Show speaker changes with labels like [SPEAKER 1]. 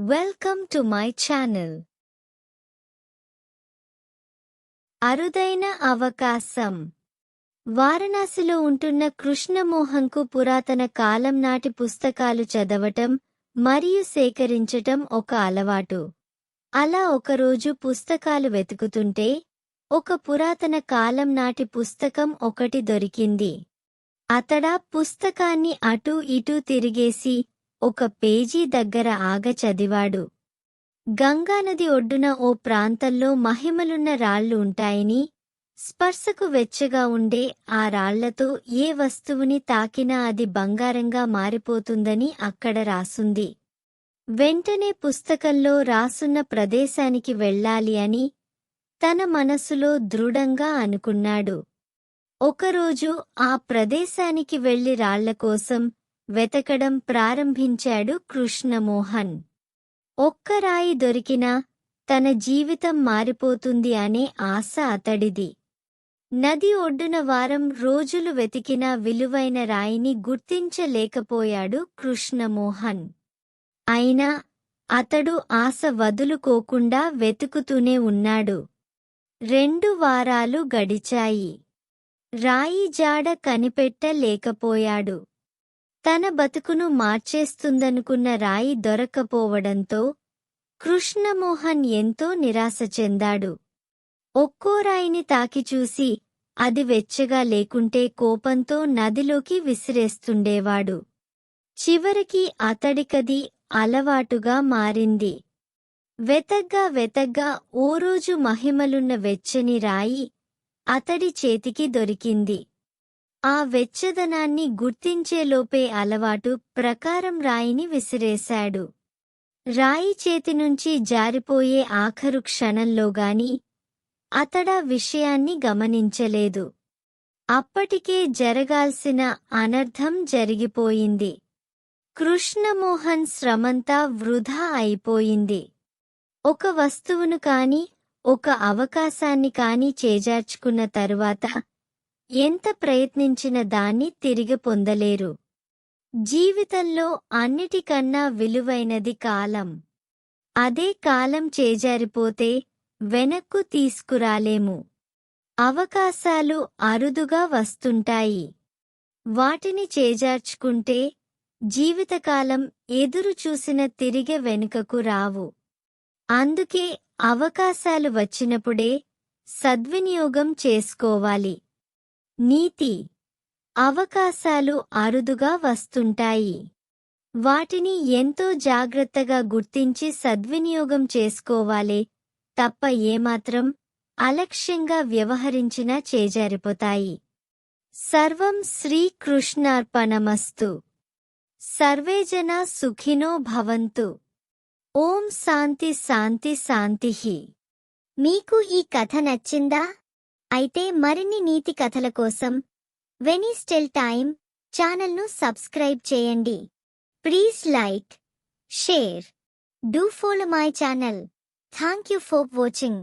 [SPEAKER 1] Welcome to my channel అరుదైన అవకాశం. వారణాసిలో ఉంటున్న కృష్ణమోహన్కు పురాతన కాలం నాటి పుస్తకాలు చదవటం మరియు సేకరించటం ఒక అలవాటు. అలా ఒకరోజు పుస్తకాలు వెతుకుతుంటే ఒక పురాతన కాలం నాటి పుస్తకం ఒకటి దొరికింది. అతడా పుస్తకాన్ని అటూ ఇటూ తిరిగేసి ఒక పేజీ దగ్గర ఆగ చదివాడు. గంగానది ఒడ్డున ఓ ప్రాంతంలో మహిమలున్న రాళ్ళు ఉంటాయని స్పర్శకు వెచ్చగా ఉండే ఆ రాళ్ళతో ఏ వస్తువుని తాకినా అది బంగారంగా మారిపోతుందని అక్కడ రాసుంది. వెంటనే పుస్తకంలో రాసున్న ప్రదేశానికి వెళ్ళాలి అని తన మనసులో దృఢంగా అనుకున్నాడు. ఒకరోజు ఆ ప్రదేశానికి వెళ్ళి రాళ్ళ కోసం వెతకడం ప్రారంభించాడు కృష్ణమోహన్. ఒక్క రాయి దొరికినా తన జీవితం మారిపోతుంది అనే ఆశ అతడిది. నది ఒడ్డున వారం రోజులు వెతికిన విలువైన రాయిని గుర్తించలేకపోయాడు కృష్ణమోహన్. అయినా అతడు ఆశ వదులుకోకుండా వెతుకుతూనే ఉన్నాడు. రెండు వారాలు గడిచాయి. రాయి జాడ కనిపెట్టలేకపోయాడు. తన బతుకును మార్చేస్తుందనుకున్న రాయి దొరక్కపోవడంతో కృష్ణమోహన్ ఎంతో నిరాశ చెందాడు. ఒక్కో రాయిని తాకిచూసి అది వెచ్చగా లేకుంటే కోపంతో నదిలోకి విసిరేస్తుండేవాడు. చివరికి అతడికది అలవాటుగా మారింది. వెతగ్గా వెతగ్గా ఓ రోజు మహిమలున్న వెచ్చని రాయి అతడి చేతికి దొరికింది. ఆ వెచ్చదనాన్ని గుర్తించేలోపే అలవాటు ప్రకారం రాయిని విసిరేశాడు. రాయి చేతి నుంచి జారిపోయే ఆఖరు క్షణంలోగాని అతడా విషయాన్ని గమనించలేదు. అప్పటికే జరగాల్సిన అనర్థం జరిగిపోయింది. కృష్ణమోహన్ శ్రమంతా వృధా అయిపోయింది. ఒక వస్తువును కాని ఒక అవకాశాన్ని కాని చేజార్చుకున్న తరువాత ఎంత ప్రయత్నించిన దాన్ని తిరిగి పొందలేరు. జీవితంలో అన్నిటికన్నా విలువైనది కాలం. అదే కాలం చేజారిపోతే వెనక్కు తీసుకురాలేము. అవకాశాలు అరుదుగా వస్తుంటాయి. వాటిని చేజార్చుకుంటే జీవితకాలం ఎదురు చూసిన వెనుకకు రావు. అందుకే అవకాశాలు వచ్చినప్పుడే సద్వినియోగం చేసుకోవాలి. నీతి. అవకాశాలు అరుదుగా వస్తుంటాయి. వాటిని ఎంతో జాగ్రత్తగా గుర్తించి సద్వినియోగం చేసుకోవాలే తప్ప ఏమాత్రం అలక్ష్యంగా వ్యవహరించినా చేజారిపోతాయి. సర్వం శ్రీకృష్ణార్పణమస్తు. సర్వేజన సుఖినో భవంతు. ఓం శాంతి శాంతి శాంతిహి మీకు ఈ కథ నచ్చిందా? అయితే మరిన్ని నీతి కథల కోసం వెనీస్టెల్ టైమ్ ఛానల్ను సబ్స్క్రైబ్ చేయండి. Please like share do follow my channel. Thank you for watching.